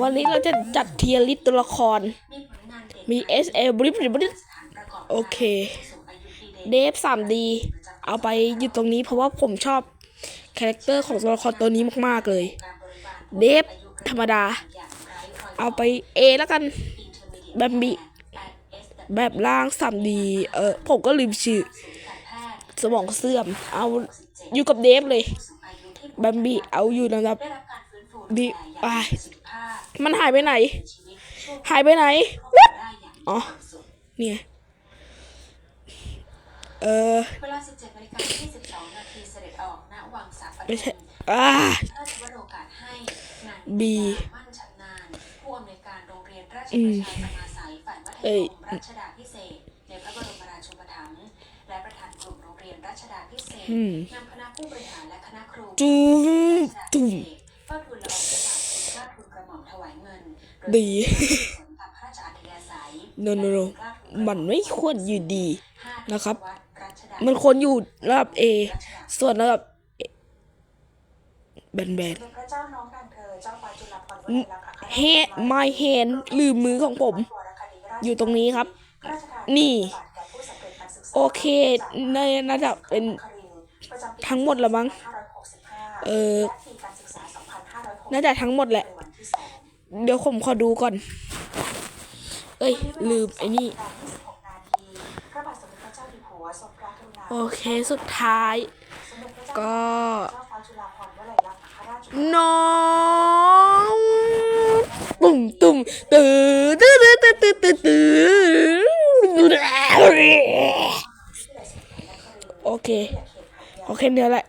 วันนี้เราจะจัดเทียริสต์ตัวละคร มี S L บริบบริบโอเค เดฟ 3D เอาไปอยู่ตรงนี้เพราะว่าผมชอบคาแรคเตอร์ของตัวละครตัวนี้มากๆเลย เดฟธรรมดา เอาไป A แล้วกันแบมบิแบบล่าง 3D เออผมก็ลืมชื่อ สมองเสื่อม เอาอยู่กับเดฟเลยแบมบิเอาอยู่ลำดับ ดีอ่ายมันหายไปไหน หายไปไหนวัดอ๋อเนี่ยเออเวลา17นาฬิกา22นาทีเสด็จออกณวังสาปไม่ใช่ทุมอ่าพระราชวโรกาสให้นางบีมั่นชำนาญผู้อำนวยการโรงเรียนราชอืปมระชาสมาสายฝ่ายมัธเอ้ยยมรัชดาพิเศษกในพระบรมราชูปถัมภ์และประธานกลุ่มโรงเรียนรัชดาพิเศษกอืมนำคณะผู้บริหารและคณะครูจุ้มจุ้ม ดีสนตามพระราชอัธยาศัยโนโนโนมันไม่ควรอยู่ดีห้านะครับทศวรรษรัชดามันควรอยู่ระดับ A ส่วนระดับ A แบนแบนสมเด็จพระเจ้าน้องนางเธอเจ้าฟ้าจุฬาภรณ์วอืมลัยลักษณ์อัครราชเฮไม่เฮนลืมมือของผม อยู่ตรงนี้ครับ นี่ โอเค ในระดับเป็นทั้งหมดละมั้ง เออน่าจะทั้งหมดแหละ เดี๋ยวผมขอดูก่อน เอ้ย ลืมไอ้นี่ โอเคสุดท้าย ก็ น้องตุ่มตุ่มตื้อตื้อตื้อตื้อตื้อตื้อโอเค โอเคเนี่ยแหละ